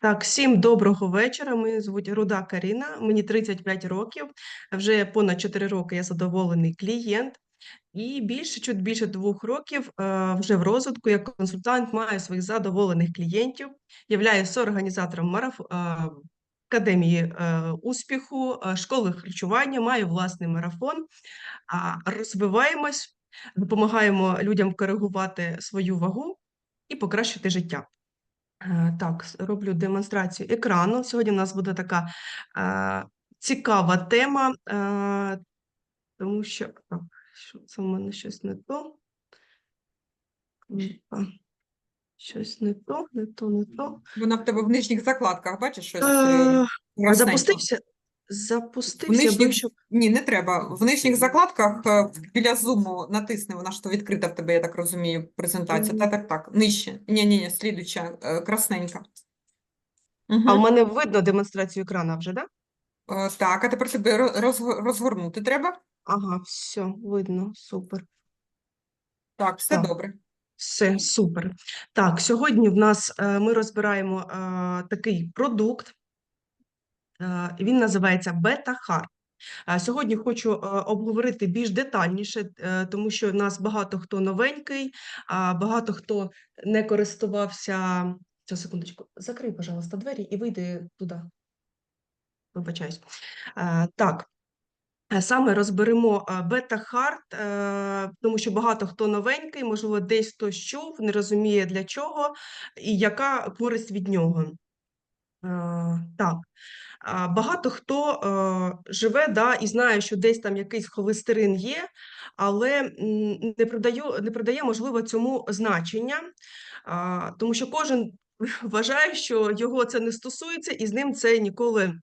Так, всім доброго вечора. Мене звуть Руда Каріна, мені 35 років. Вже понад 4 роки я задоволений клієнт. І більше, чуть більше двох років е, вже в розвитку як консультант маю своїх задоволених клієнтів, являюся організатором мараф... е, академії е, успіху, школи харчування, маю власний марафон. Розвиваємось, допомагаємо людям коригувати свою вагу і покращити життя. Е, Так, роблю демонстрацію екрану. Сьогодні у нас буде така е, цікава тема, е, тому що так, що це в мене щось не то. Щось не то, не то, не то. Вона в тебе в нижніх закладках, бачиш щось? Е, е, запустився, запустився, нижніх... бивши- Ні, не треба. В нижніх закладках е, біля зуму натисни, вона ж то відкрита в тебе, я так розумію, презентація. Мгм. Так, так, так. Нижче. Ні, ні, ні, слідуча, е, красненька. А в Угу. мене видно демонстрацію екрана вже, да? Так, а тепер ро- розгорнути треба? Ага, все, видно, супер. Так, все Так. добре. Все супер. Так, сьогодні в нас е, ми розбираємо е, такий продукт. Е, Він називається Бета-Хард. Е, Сьогодні хочу е, обговорити більш детальніше, тому що в нас багато хто новенький, багато хто не користувався. Цю секундочку, закрий, пожалуйста, двері і вийди туди. Вибачаюсь. Так. Саме розберемо бета-хард, е, тому що багато хто новенький, можливо, десь хтось чув, не розуміє для чого і яка користь від нього. Е, Так, багато хто е, живе да, і знає, що десь там якийсь холестерин є, але не продає, не продає можливо, цьому значення, тому що кожен вважає, що його це не стосується, і з ним це ніколи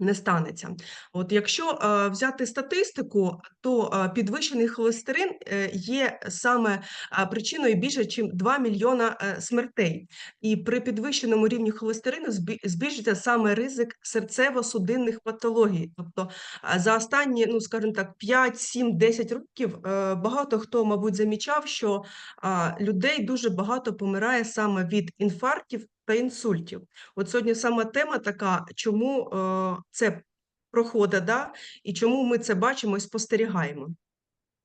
не станеться. От якщо е, взяти статистику, то е, підвищений холестерин е, є саме е, причиною більше, ніж 2 мільйона е, смертей. І при підвищеному рівні холестерину збі- збільшується саме ризик серцево-судинних патологій. Тобто е, за останні, ну скажімо так, 5, 7, 10 років е, багато хто, мабуть, замічав, що е, людей дуже багато помирає саме від інфарктів та інсультів. От сьогодні саме тема така, чому е, це проходить, да? і чому ми це бачимо і спостерігаємо.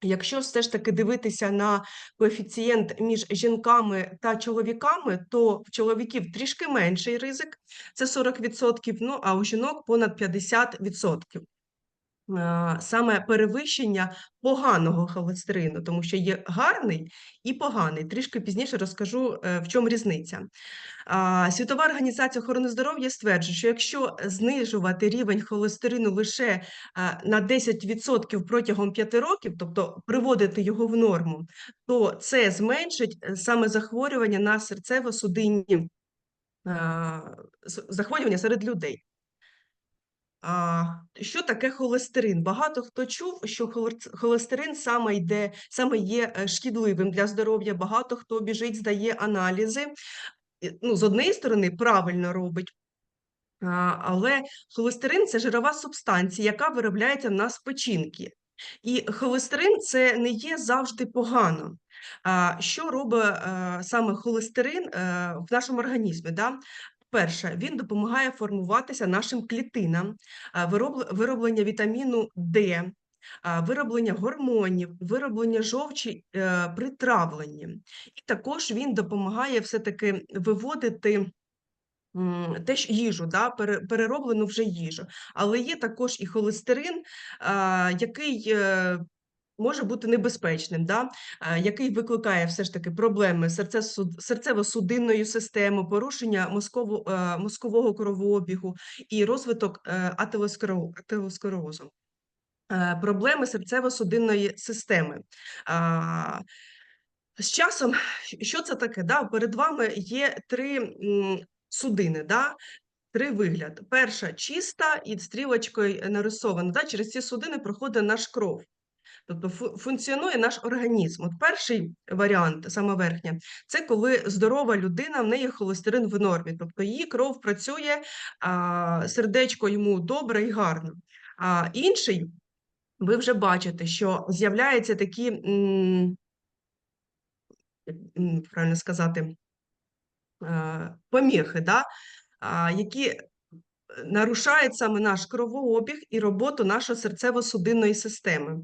Якщо все ж таки дивитися на коефіцієнт між жінками та чоловіками, то в чоловіків трішки менший ризик, це 40%, ну а у жінок понад 50%. Саме перевищення поганого холестерину, тому що є гарний і поганий. Трішки пізніше розкажу, е, в чому різниця. Світова організація охорони здоров'я стверджує, що якщо знижувати рівень холестерину лише на 10% протягом 5 років, тобто приводити його в норму, то це зменшить е, саме захворювання на серцево-судинні захворювання серед людей. Що таке холестерин? Багато хто чув, що холестерин саме йде, саме є е, шкідливим для здоров'я. Багато хто біжить, здає аналізи. Ну, з однієї сторони, правильно робить. Але холестерин це жирова субстанція, яка виробляється нас в печінки. І холестерин це не є завжди погано. Що робить е, саме холестерин е, в нашому організмі? Да? Перше, він допомагає формуватися нашим клітинам, вироблення вітаміну Д, вироблення гормонів, вироблення жовчі е, при травленні. І також він допомагає все-таки виводити теж їжу, да, перероблену вже їжу. Але є також і холестерин, який е, може бути небезпечним, да, який викликає все ж таки проблеми серцево-судинної системи, порушення мозково, е, мозкового кровообігу і розвиток е, атеросклерозу. Е, Проблеми серцево-судинної системи. З часом, що це таке? Да? Перед вами є три судини, да? три вигляди. Перша чиста і стрілочкою нарисована. Да? Через ці судини проходить наш кров. Тобто функціонує наш організм. От перший варіант, саме верхня, це коли здорова людина, в неї холестерин в нормі, тобто її кров працює, а, сердечко йому добре і гарно. А інший, ви вже бачите, що з'являються такі, як правильно сказати, е, поміхи, да, які нарушають саме наш кровообіг і роботу нашої серцево-судинної системи.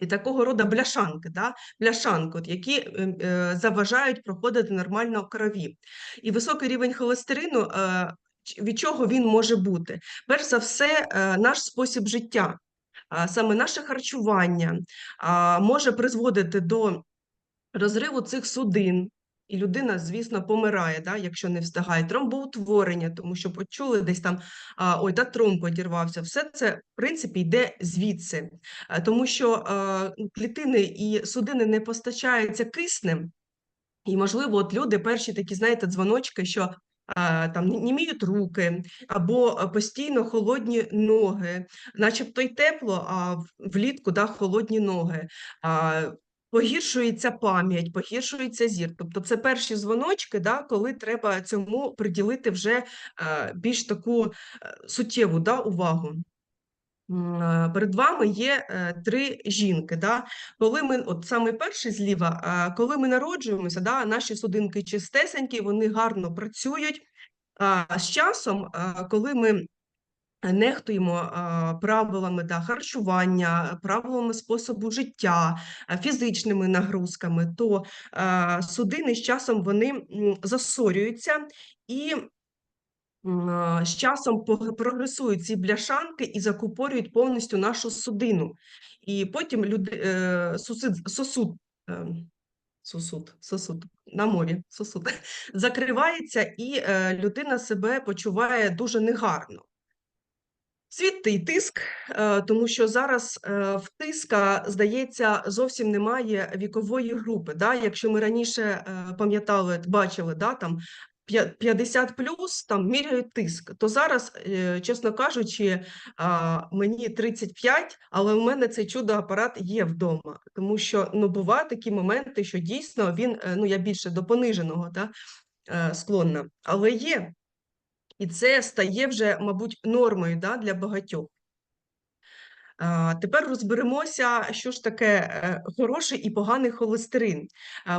І такого роду бляшанки, да? бляшанки, от, які е, е, заважають проходити нормально крові. І високий рівень холестерину, е, від чого він може бути? Перш за все, е, наш спосіб життя, е, саме наше харчування е, може призводити до розриву цих судин. І людина, звісно, помирає, да, якщо не встигає. Тромбоутворення, тому що почули десь там, ой, та тромб подірвався. Все це, в принципі, йде звідси. Е, Тому що е, клітини і судини не постачаються киснем, і, можливо, от люди перші такі, знаєте, дзвоночки, що а, там німіють руки, або е, постійно холодні ноги, начебто й тепло, а влітку да, холодні ноги. А, погіршується пам'ять, погіршується зір. Тобто це перші дзвоночки, да, коли треба цьому приділити вже е, більш таку е, суттєву да, увагу. Е, Перед вами є три жінки. Да? Коли ми, от саме перший зліва, коли ми народжуємося, да, наші судинки чистесенькі, вони гарно працюють. А з часом, коли ми нехтуємо правилами да, харчування, правилами способу життя, фізичними нагрузками, то судини з часом вони засорюються і з часом прогресують ці бляшанки і закупорюють повністю нашу судину. І потім люди, е, сусид, сосуд, е, сосуд, сосуд, на мові, сосуд, закривається, і е, людина себе почуває дуже негарно. Звідти й тиск, е, тому що зараз е, в тиска, здається, зовсім немає вікової групи. Да? Якщо ми раніше е, пам'ятали, бачили, да, там п'я- 50 плюс там міряють тиск, то зараз, чесно кажучи, мені 35, але у мене цей чудо-апарат є вдома, тому що ну, бувають такі моменти, що дійсно він, ну я більше до пониженого да, склонна, але є. І це стає вже, мабуть, нормою да, для багатьох. Тепер розберемося, що ж таке е, хороший і поганий холестерин.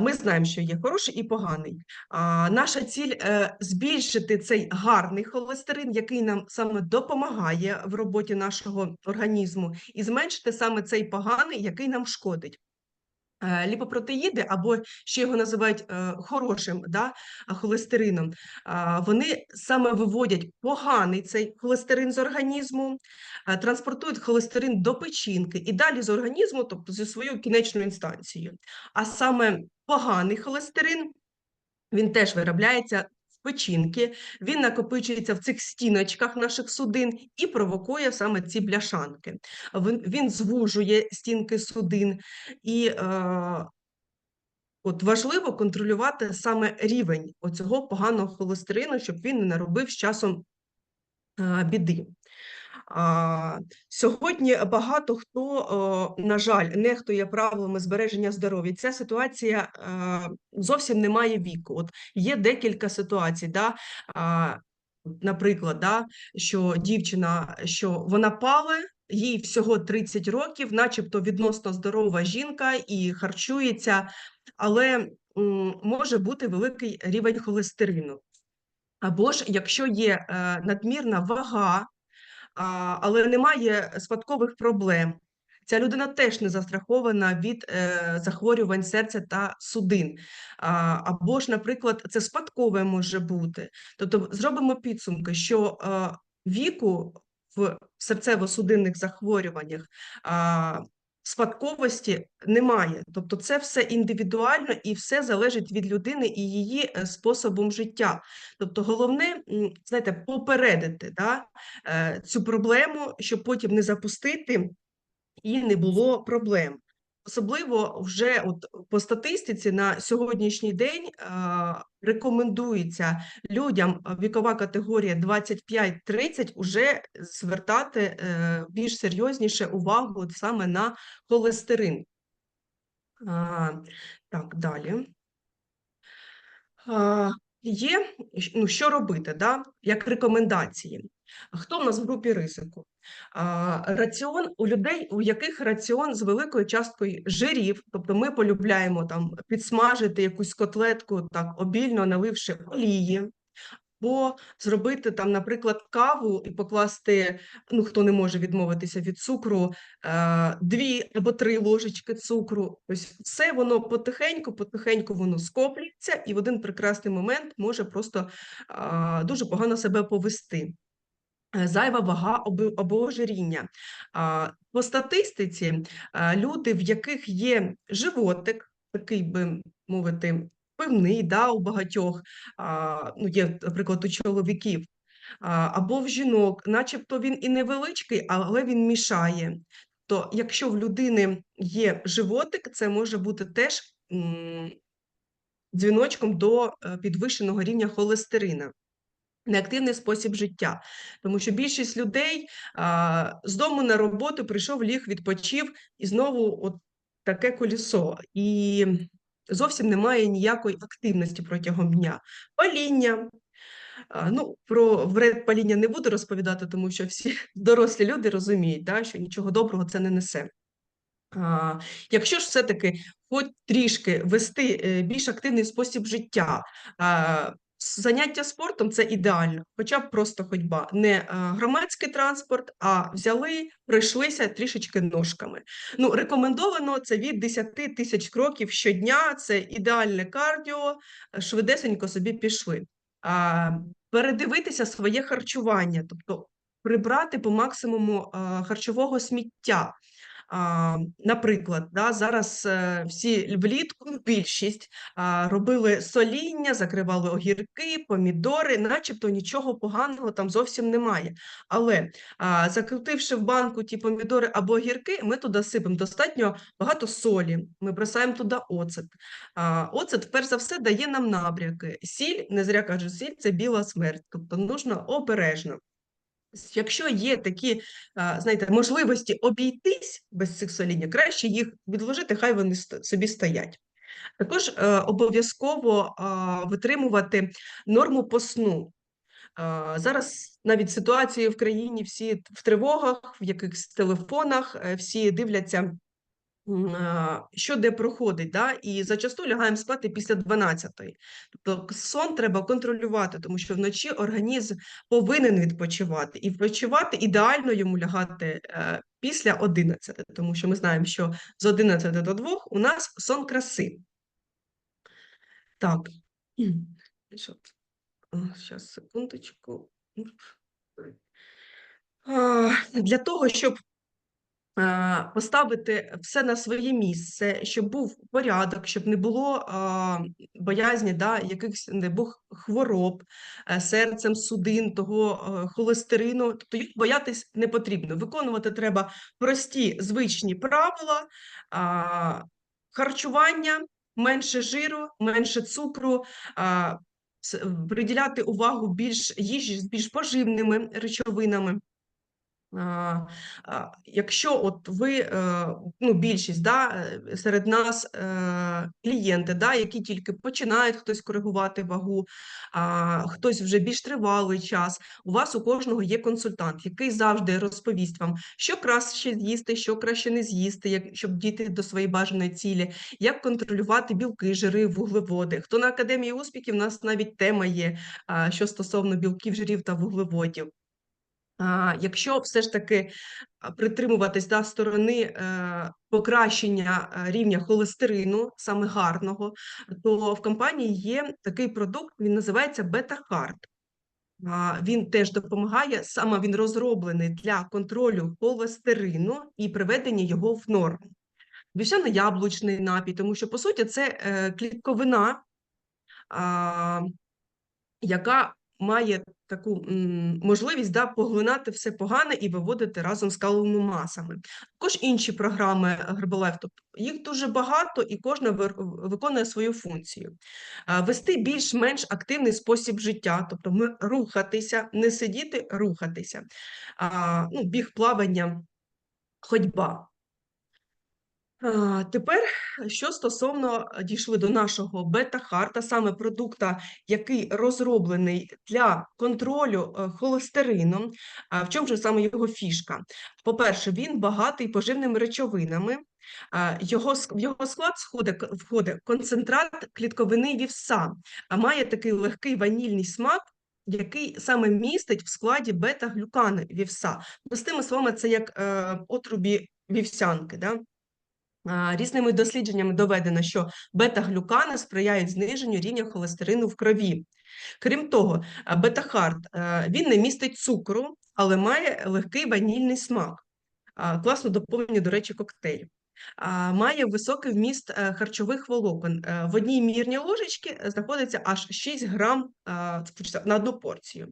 Ми знаємо, що є хороший і поганий. Наша ціль е, збільшити цей гарний холестерин, який нам саме допомагає в роботі нашого організму, і зменшити саме цей поганий, який нам шкодить. Е, Ліпопротеїди, або ще його називають е, хорошим да, холестерином, вони саме виводять поганий цей холестерин з організму, е, транспортують холестерин до печінки і далі з організму, тобто зі своєю кінечною інстанцією. А саме поганий холестерин він теж виробляється печінки, він накопичується в цих стіночках наших судин і провокує саме ці бляшанки. Він, звужує стінки судин і е, От важливо контролювати саме рівень оцього поганого холестерину, щоб він не наробив з часом а, біди. Сьогодні багато хто, на жаль, нехтує правилами збереження здоров'я. Ця ситуація е, зовсім не має віку. От є декілька ситуацій, да, наприклад, да, що дівчина, що вона пале, їй всього 30 років, начебто відносно здорова жінка і харчується, але може бути великий рівень холестерину. Або ж якщо є е, надмірна вага, але немає спадкових проблем. Ця людина теж не застрахована від е, захворювань серця та судин. А, або ж, наприклад, це спадкове може бути. Тобто, зробимо підсумки, що е, віку в серцево-судинних захворюваннях а, спадковості немає. Тобто, це все індивідуально і все залежить від людини і її е, способом життя. Тобто, головне, знаєте, попередити да, е, цю проблему, щоб потім не запустити і не було проблем. Особливо вже от по статистиці на сьогоднішній день е, рекомендується людям вікова категорія 25-30 уже звертати е, більш серйозніше увагу саме на холестерин. А, так, далі. А, є ну, що робити, да? як рекомендації. Хто в нас в групі ризику? Раціон у людей, у яких раціон з великою часткою жирів, тобто ми полюбляємо там підсмажити якусь котлетку, так обільно наливши олії, або зробити там, наприклад, каву і покласти, ну хто не може відмовитися від цукру, е, дві або три ложечки цукру. Ось все воно потихеньку, потихеньку воно скоплюється, і в один прекрасний момент може просто дуже погано себе повести. Зайва вага або ожиріння. По статистиці, люди, в яких є животик, такий би мовити, пивний, да, у багатьох, ну, є, наприклад, у чоловіків, або в жінок, начебто він і невеличкий, але він мішає. То якщо в людини є животик, це може бути теж дзвіночком до е, підвищеного рівня холестерина неактивний спосіб життя, тому що більшість людей а, з дому на роботу прийшов, ліг, відпочив, і знову от таке колісо. І зовсім немає ніякої активності протягом дня. Паління. Ну, про вред паління не буду розповідати, тому що всі дорослі люди розуміють, да, що нічого доброго це не несе. А, Якщо ж все-таки хоч трішки вести е, більш активний спосіб життя, а, заняття спортом це ідеально, хоча б просто ходьба, не е, громадський транспорт, а взяли, пройшлися трішечки ножками. Ну, рекомендовано це від 10 тисяч кроків щодня, це ідеальне кардіо, е, швидесенько собі пішли. А, Передивитися своє харчування, тобто прибрати по максимуму е, харчового сміття. Наприклад, да, зараз е, всі влітку більшість робили соління, закривали огірки, помідори, начебто нічого поганого там зовсім немає. Але закрутивши в банку ті помідори або огірки, ми туди сипемо достатньо багато солі. Ми бросаємо туди оцет. Оцет, перш за все, дає нам набряки. Сіль, не зря кажуть, сіль це біла смерть, тобто нужно обережно. Якщо є такі, знаєте, можливості обійтись без цих соління, краще їх відложити, хай вони собі стоять. Також е, обов'язково витримувати норму по сну. Зараз навіть ситуації в країні всі в тривогах, в якихось телефонах, е, всі дивляться, що де проходить, да? і зачасту лягаємо спати після 12-ї. Тобто сон треба контролювати, тому що вночі організм повинен відпочивати, і відпочивати ідеально йому лягати е, після 11, тому що ми знаємо, що з 11 до 2 у нас сон краси. Так. Зараз, секундочку. Для того, щоб поставити все на своє місце, щоб був порядок, щоб не було боязні, да, якихось не був хвороб е, серцем, судин, того е, холестерину. Тобто їх боятись не потрібно. Виконувати треба прості звичні правила, харчування, менше жиру, менше цукру. Приділяти увагу більш їжі з більш поживними речовинами. Якщо от ви, е, ну, більшість да, е, серед нас е, клієнти, да, які тільки починають хтось коригувати вагу, хтось вже більш тривалий час, у вас у кожного є консультант, який завжди розповість вам, що краще з'їсти, що краще не з'їсти, як, щоб дійти до своєї бажаної цілі, як контролювати білки, жири, вуглеводи. Хто на Академії успіхів, у нас навіть тема є, що стосовно білків, жирів та вуглеводів. Якщо все ж таки притримуватись да, сторони е, покращення е, рівня холестерину, саме гарного, то в компанії є такий продукт, він називається бета-хард. Він теж допомагає, саме він розроблений для контролю холестерину і приведення його в норму. Вівсяно-яблучний напій, тому що, по суті, це е, клітковина, яка має таку можливість да, поглинати все погане і виводити разом з каловими масами. Також інші програми Herbalife, тобто їх дуже багато, і кожна виконує свою функцію. Вести більш-менш активний спосіб життя, тобто ми рухатися, не сидіти, рухатися. Ну, біг, плавання, ходьба. Тепер, що стосовно е, дійшли до нашого бета-харта, саме продукта, який розроблений для контролю е, холестерину. В чому ж саме його фішка? По-перше, він багатий поживними речовинами. Його, в його склад входить, концентрат клітковини вівса, а має такий легкий ванільний смак, який саме містить в складі бета-глюкани вівса. Простими словами, це як е, отрубі вівсянки. Да? Різними дослідженнями доведено, що бета-глюкани сприяють зниженню рівня холестерину в крові. Крім того, бета-хард він не містить цукру, але має легкий ванільний смак. Класно доповнює, до речі, коктейль. Має високий вміст е, харчових волокон. Е, В одній мірній ложечці знаходиться аж 6 грам на одну порцію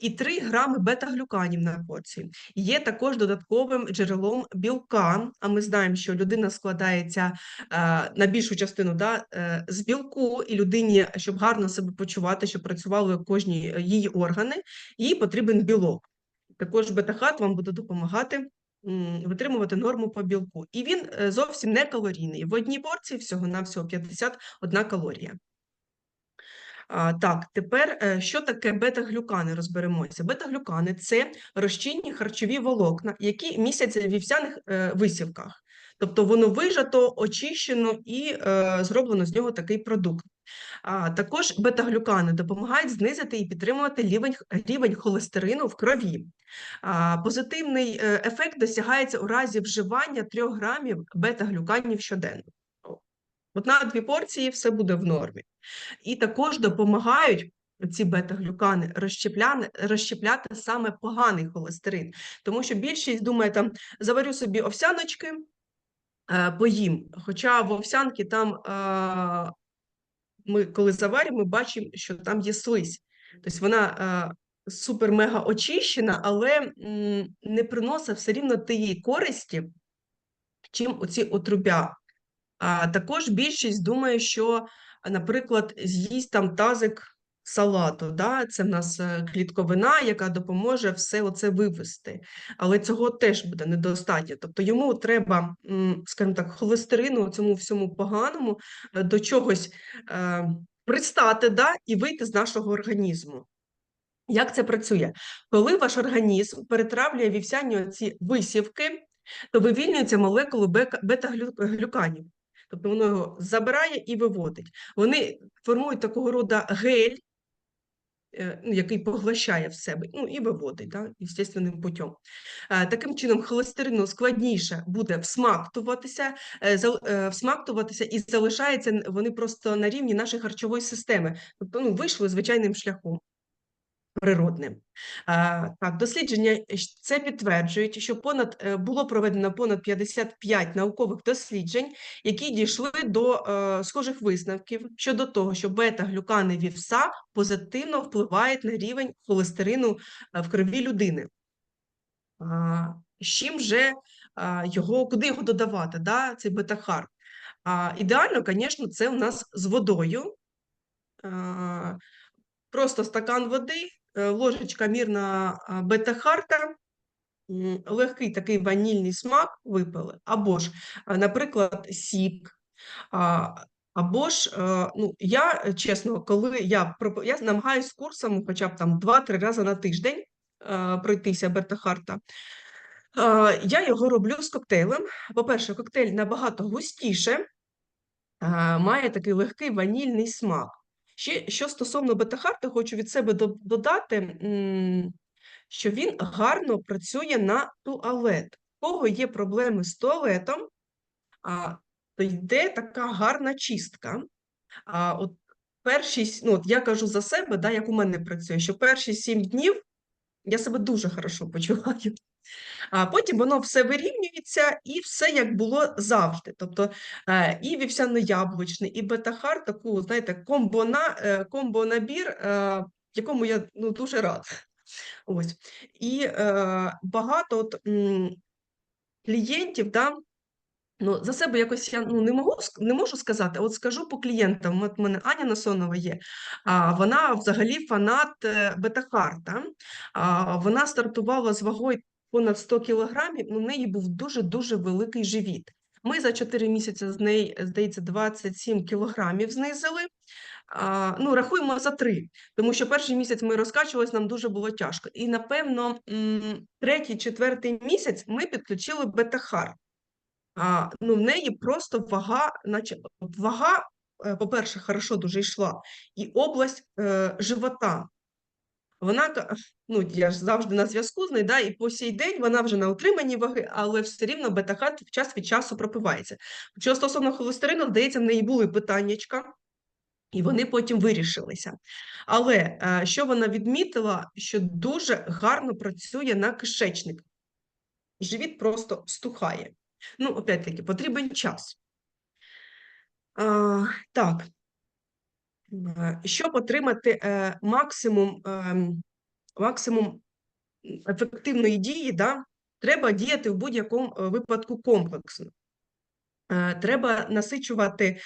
і 3 грами бета-глюканів на порцію. Є також додатковим джерелом білка. А ми знаємо, що людина складається е, на більшу частину да, е, з білку, і людині, щоб гарно себе почувати, щоб працювали кожні е, її органи, їй потрібен білок. Також бета-хат вам буде допомагати витримувати норму по білку. І він е, зовсім не калорійний. В одній порції всього-навсього 51 калорія. Так, тепер е, що таке бета-глюкани? Розберемося. Бета-глюкани це розчинні харчові волокна, які містяться в вівсяних е, висівках. Тобто воно вижато, очищено і зроблено з нього такий продукт. А, також бета-глюкани допомагають знизити і підтримувати рівень, рівень холестерину в крові. А, позитивний е, ефект досягається у разі вживання 3 грамів бета-глюканів щоденно. На дві порції все буде в нормі. І також допомагають ці бета-глюкани розщепляти саме поганий холестерин. Тому що більшість думає, там заварю собі овсяночки, е, поїм. Хоча в овсянки там ми, коли заварюємо, ми бачимо, що там є слизь. Тобто вона е, супер-мега очищена, але не приносить все рівно тієї користі, чим оці отрубя. А також більшість думає, що, наприклад, з'їсть там тазик салату. Да? Це в нас е, клітковина, яка допоможе все оце вивести. Але цього теж буде недостатньо. Тобто йому треба, скажімо так, холестерину, цьому всьому поганому е, до чогось е, пристати да? і вийти з нашого організму. Як це працює? Коли ваш організм перетравлює вівсяні ці висівки, то вивільнюються молекули бета-глюканів. Тобто воно його забирає і виводить. Вони формують такого роду гель, який поглощає в себе, ну і виводить, да, естественним путем. Е, Таким чином, холестерину складніше буде всмактуватися, е, е, всмактуватися і залишається вони просто на рівні нашої харчової системи. Тобто ну, вийшли звичайним шляхом природним. Так, дослідження це підтверджують, що понад е, було проведено понад 55 наукових досліджень, які дійшли до е, схожих висновків щодо того, що бета-глюкани вівса позитивно впливають на рівень холестерину е, в крові людини. З чим же його, куди його додавати, да, цей бета-хар? А, ідеально, звісно, це у нас з водою. Просто стакан води, е, ложечка мірна бета-харта, легкий такий ванільний смак випили, або ж, наприклад, сік. Або ж, е, ну, я, е, чесно, коли я, я намагаюсь курсом хоча б там 2-3 рази на тиждень е, пройтися бета-харта, Е, я його роблю з коктейлем. По-перше, коктейль набагато густіше, має такий легкий ванільний смак. Ще що стосовно бета-харти, хочу від себе додати, що він гарно працює на туалет. У кого є проблеми з туалетом, то йде така гарна чистка. А от перші, ну, от я кажу за себе, да, як у мене працює, що перші сім днів я себе дуже хорошо почуваю. А потім воно все вирівнюється і все як було завжди. Тобто е, і вівсяно-яблучний, і бета-хар, таку, знаєте, комбона, е, комбо-набір, е, якому я ну, дуже рада. Ось. І багато от, клієнтів, да, ну, за себе якось я ну, не, можу, не можу сказати, от скажу по клієнтам. От мене Аня Насонова є, а, вона взагалі фанат бета-харта. А, вона стартувала з вагою понад 100 кілограмів, у неї був дуже-дуже великий живіт. Ми за 4 місяці з неї, здається, 27 кілограмів знизили. А, ну, рахуємо за 3, тому що перший місяць ми розкачувались, нам дуже було тяжко. І, напевно, третій, четвертий місяць ми підключили бетахар. А, ну, в неї просто вага, наче вага, е, по-перше, хорошо дуже йшла, і область е, живота. Вона, ну, я ж завжди на зв'язку з нею, да, і по сей день вона вже на утриманні ваги, але все рівно бета-хат час від часу пропивається. Що стосовно холестерину, здається, в неї були питаннячка, і вони потім вирішилися. Але е, що вона відмітила, що дуже гарно працює на кишечник. Живіт просто стухає. Ну, опять-таки, потрібен час. А, так. Е, Щоб отримати е, максимум, ем, максимум ефективної дії, да, треба діяти в будь-якому е, випадку комплексно. Е, Треба насичувати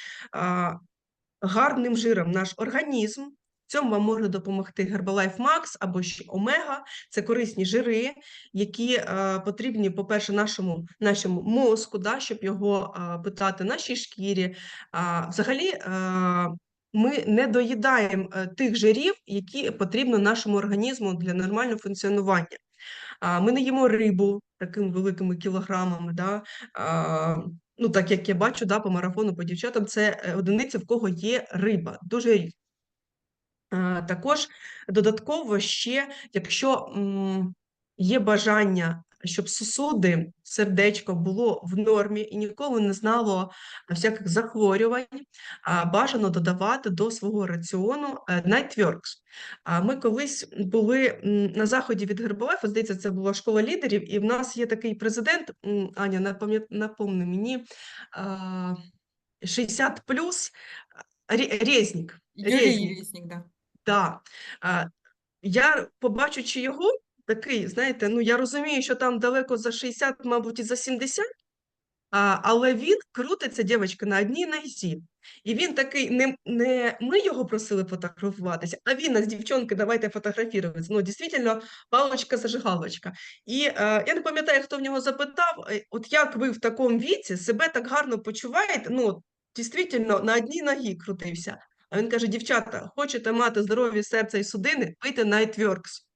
гарним жиром наш організм. В цьому вам може допомогти Herbalife Max або ще Омега. Це корисні жири, які е, потрібні, по-перше, нашому, нашому мозку, да, щоб його е, питати, нашій шкірі. А, взагалі, е, ми не доїдаємо е, тих жирів, які потрібно нашому організму для нормального функціонування. Ми не їмо рибу такими великими кілограмами. Да? Ну, так як я бачу да, по марафону, по дівчатам, це е, одиниці, в кого є риба, дуже рідко. Також додатково ще, якщо є бажання, щоб сосуди, сердечко було в нормі і ніколи не знало всяких захворювань, бажано додавати до свого раціону е, Nightworks. А ми колись були на заході від Гербалайфа, здається, це була школа лідерів, і в нас є такий президент, Аня, напомни мені, 60 плюс Резнік. Юрій Резнік. Да. Да. Я, побачучи його, такий, знаєте, ну я розумію, що там далеко за 60, мабуть, і за 70, а, але він крутиться, дівчинка, на одній нозі. І він такий, не, не ми його просили фотографуватися, а він нас, дівчонки, давайте фотографуватися. Ну, дійсно, паличка-зажигалочка. І е, я не пам'ятаю, хто в нього запитав, е, от як ви в такому віці себе так гарно почуваєте? Ну, дійсно, на одній ногі крутився. А він каже: дівчата, хочете мати здоров'я серця і судини, пийте Nightworks.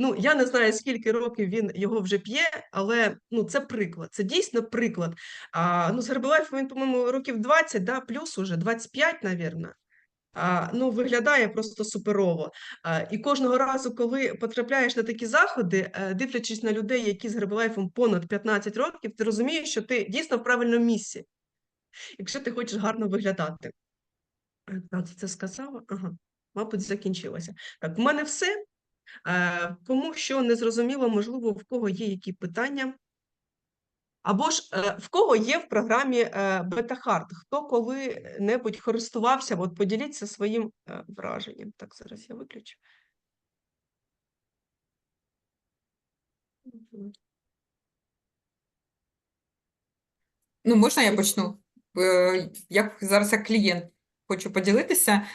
Ну, я не знаю, скільки років він його вже п'є, але ну, це приклад, це дійсно приклад. А, ну, з Herbalife він, по-моєму, років 20, да, плюс уже, 25, навірно. А, ну, виглядає просто суперово. А, і кожного разу, коли потрапляєш на такі заходи, е, дивлячись на людей, які з Herbalife понад 15 років, ти розумієш, що ти дійсно в правильному місці, якщо ти хочеш гарно виглядати. Е, Так, це сказала? Ага, мабуть, закінчилося. Так, в мене все. Е, Кому що не зрозуміло, можливо, в кого є які питання. Або ж е, в кого є в програмі е, Бета-Хард, хто коли-небудь користувався, от поділіться своїм враженням. Так, зараз я виключу. Ну, можна я почну? Як зараз як клієнт хочу поділитися.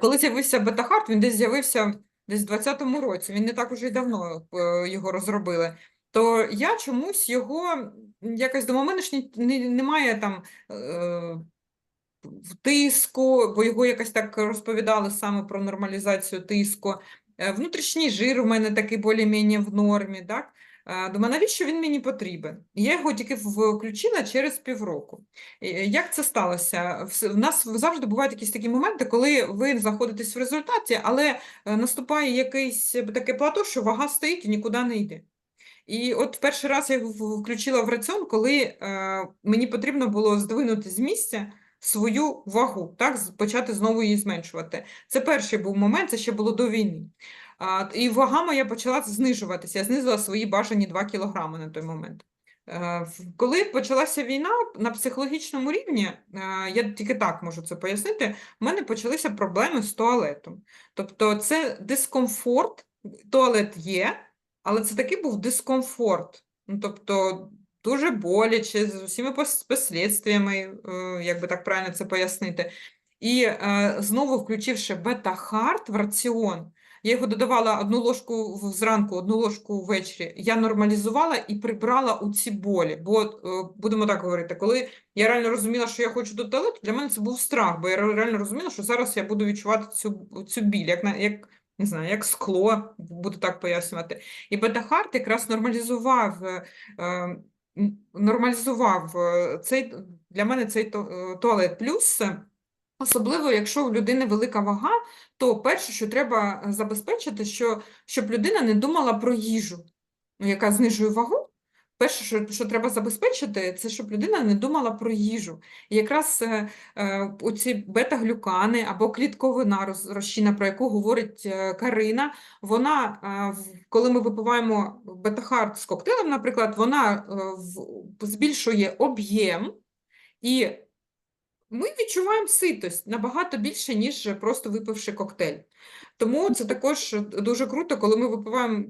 Коли з'явився бета-хард, він десь з'явився десь в 2020 році. Він не так уже й давно е, його розробили. То я чомусь його якось до мене ж немає там е, в тиску, бо його якось так розповідали саме про нормалізацію тиску. Е, Внутрішній жир у мене такий більш-менш в нормі, так? Е, Думаю, навіщо він мені потрібен? Я його тільки включила через півроку. Е, Як це сталося? В нас завжди бувають якісь такі моменти, коли ви знаходитесь в результаті, але е, наступає якесь е, таке плато, що вага стоїть і нікуди не йде. І от перший раз я його включила в раціон, коли мені потрібно було здвинути з місця свою вагу, так, почати знову її зменшувати. Це перший був момент, це ще було до війни. І вага моя почала знижуватися. Я знизила свої бажані 2 кілограми на той момент. Е, Коли почалася війна на психологічному рівні, е, я тільки так можу це пояснити, в мене почалися проблеми з туалетом. Тобто це дискомфорт, туалет є, але це такий був дискомфорт. Ну, тобто дуже боляче, з усіма пос- послідствиями, е, як би так правильно це пояснити. І знову включивши бета-хард в раціон, Я його додавала одну ложку зранку, одну ложку ввечері. Я нормалізувала і прибрала у ці болі. Бо, е, будемо так говорити, коли я реально розуміла, що я хочу до туалету, для мене це був страх, бо я реально розуміла, що зараз я буду відчувати цю, цю біль, як, на- як, не знаю, як скло, буду так пояснювати. І бета-харт якраз нормалізував, е, е, нормалізував цей, для мене цей туалет плюс. Особливо, якщо у людини велика вага, то перше, що треба е, забезпечити, що, щоб людина не думала про їжу, ну, яка знижує вагу. Перше, що, що треба забезпечити, це щоб людина не думала про їжу. І якраз е, е, оці бета-глюкани або клітковина роз- розчинна, про яку говорить е, Карина, вона, е, коли ми випиваємо бета-хард з коктейлем, наприклад, вона е, в- збільшує об'єм і ми відчуваємо ситость набагато більше, ніж просто випивши коктейль. Тому це також дуже круто, коли ми випиваємо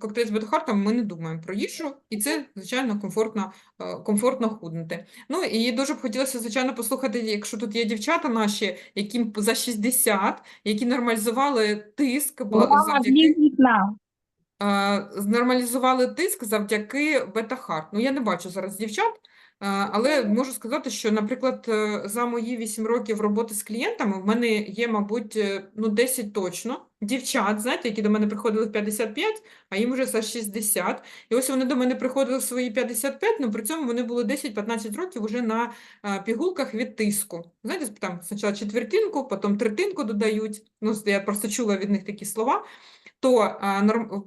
коктейль з бета-хартом, ми не думаємо про їжу, і це, звичайно, комфортно, е, комфортно худнути. Ну і дуже б хотілося, звичайно, послухати, якщо тут є дівчата наші, яким за 60, які нормалізували тиск завдяки близніть е, знормалізували тиск завдяки бета-харт. Ну, я не бачу зараз дівчат, але можу сказати, що, наприклад, е, за мої 8 років роботи з клієнтами в мене є, мабуть, е, ну, 10 точно дівчат, знаєте, які до мене приходили в 55, а їм вже за 60. І ось вони до мене приходили в свої 55, але при цьому вони були 10-15 років уже на е, пігулках від тиску. Знаєте, там спочатку четвертинку, потім третинку додають. Ну, я просто чула від них такі слова. То норм-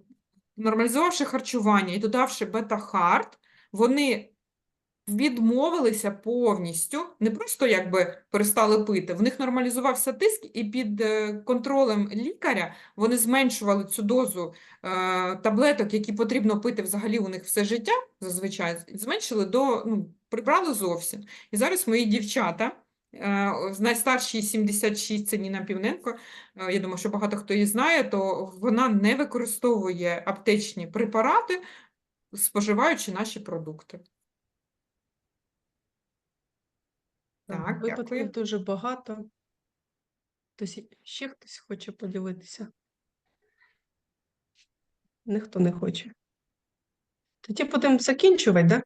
нормалізувавши харчування і додавши бета-хард, вони відмовилися повністю, не просто якби перестали пити, в них нормалізувався тиск, і під е, контролем лікаря вони зменшували цю дозу е, таблеток, які потрібно пити взагалі у них все життя, зазвичай, зменшили до, ну, прибрали зовсім. І зараз мої дівчата, е, о, найстаршій 76, це Ніна Півненко, е, я думаю, що багато хто її знає, то вона не використовує аптечні препарати, споживаючи наші продукти. Так, Випадків дякую. дуже багато. Хтось, ще хтось хоче поділитися? Ніхто не хоче. Тоді будемо закінчувати, да?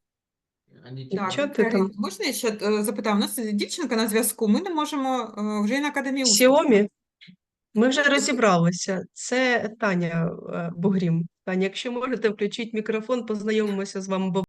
Так, Що ти Карин, там? можна я ще е, запитаю? У нас дівчинка на зв'язку, ми не можемо е, вже і на академії. Xiaomi? Ми вже розібралися. Це Таня е, Бугрім. Таня, якщо можете, включіть мікрофон, познайомимося з вами. бо